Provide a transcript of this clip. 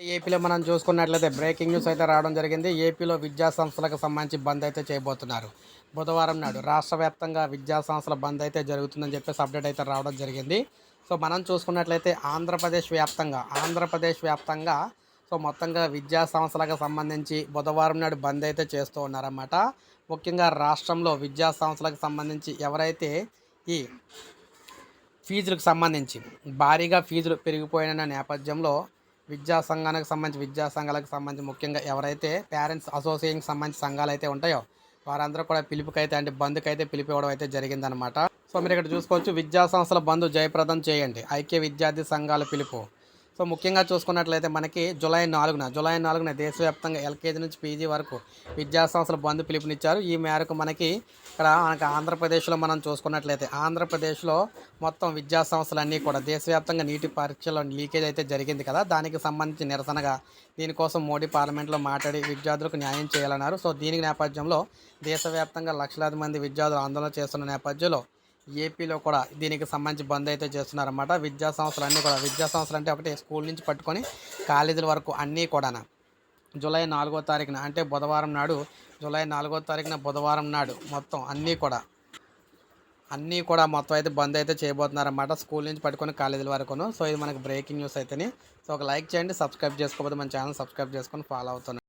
ఏపీలో మనం చూసుకున్నట్లయితే బ్రేకింగ్ న్యూస్ అయితే రావడం జరిగింది. ఏపీలో విద్యా సంస్థలకు సంబంధించి బంద్ అయితే చేయబోతున్నారు. బుధవారం నాడు రాష్ట్ర వ్యాప్తంగా విద్యా సంస్థల బంద్ అయితే జరుగుతుందని చెప్పేసి అప్డేట్ అయితే రావడం జరిగింది. సో మనం చూసుకున్నట్లయితే ఆంధ్రప్రదేశ్ వ్యాప్తంగా ఆంధ్రప్రదేశ్ వ్యాప్తంగా సో మొత్తంగా విద్యా సంస్థలకు సంబంధించి బుధవారం నాడు బంద్ అయితే చేస్తూ ఉన్నారన్నమాట. ముఖ్యంగా రాష్ట్రంలో విద్యా సంస్థలకు సంబంధించి ఎవరైతే ఈ ఫీజులకు సంబంధించి భారీగా ఫీజులు పెరిగిపోయిన నేపథ్యంలో విద్యా సంఘానికి సంబంధించి విద్యా సంఘాలకు సంబంధించి ముఖ్యంగా ఎవరైతే పేరెంట్స్ అసోసియేషన్కి సంబంధించి సంఘాలు అయితే ఉంటాయో వారందరూ కూడా పిలుపుకైతే అంటే బంద్కి అయితే పిలుపు ఇవ్వడం అయితే జరిగిందనమాట సో మీరు ఇక్కడ చూసుకోవచ్చు విద్యా సంస్థల బంద్ జయప్రదం చేయండి. ఐక్య విద్యార్థి సంఘాల పిలుపు. సో ముఖ్యంగా చూసుకున్నట్లయితే మనకి జూలై నాలుగున జూలై నాలుగున దేశవ్యాప్తంగా ఎల్కేజీ నుంచి పీజీ వరకు విద్యా సంస్థలు బంద్ పిలుపునిచ్చారు. ఈ మేరకు మనకి ఇక్కడ మనకి ఆంధ్రప్రదేశ్లో మనం చూసుకున్నట్లయితే ఆంధ్రప్రదేశ్లో మొత్తం విద్యా సంస్థలన్నీ కూడా దేశవ్యాప్తంగా నీటి పరీక్షలో లీకేజ్ అయితే జరిగింది కదా. దానికి సంబంధించి నిరసనగా దీనికోసం మోడీ పార్లమెంట్లో మాట్లాడి విద్యార్థులకు న్యాయం చేయాలన్నారు. సో దీనికి నేపథ్యంలో దేశవ్యాప్తంగా లక్షలాది మంది విద్యార్థులు ఆందోళన చేస్తున్న నేపథ్యంలో ఏపీలో కూడా దీనికి సంబంధించి బంద్ అయితే చేస్తున్నారన్నమాట. విద్యా సంస్థలు అన్నీ కూడా విద్యా సంస్థలు అంటే ఒకటి స్కూల్ నుంచి పట్టుకొని కాలేజీల వరకు అన్నీ కూడా జూలై నాలుగో తారీఖున అంటే బుధవారం నాడు జూలై నాలుగో తారీఖున బుధవారం నాడు మొత్తం అన్నీ కూడా అన్నీ కూడా మొత్తం అయితే బంద్ అయితే చేయబోతున్నారన్నమాట స్కూల్ నుంచి పట్టుకొని కాలేజీల వరకును. సో ఇది మనకి బ్రేకింగ్ న్యూస్ అయితేనే. సో ఒక లైక్ చేయండి సబ్స్క్రైబ్ చేసుకోకపోతే మన ఛానల్ సబ్స్క్రైబ్ చేసుకొని ఫాలో అవుతున్నాను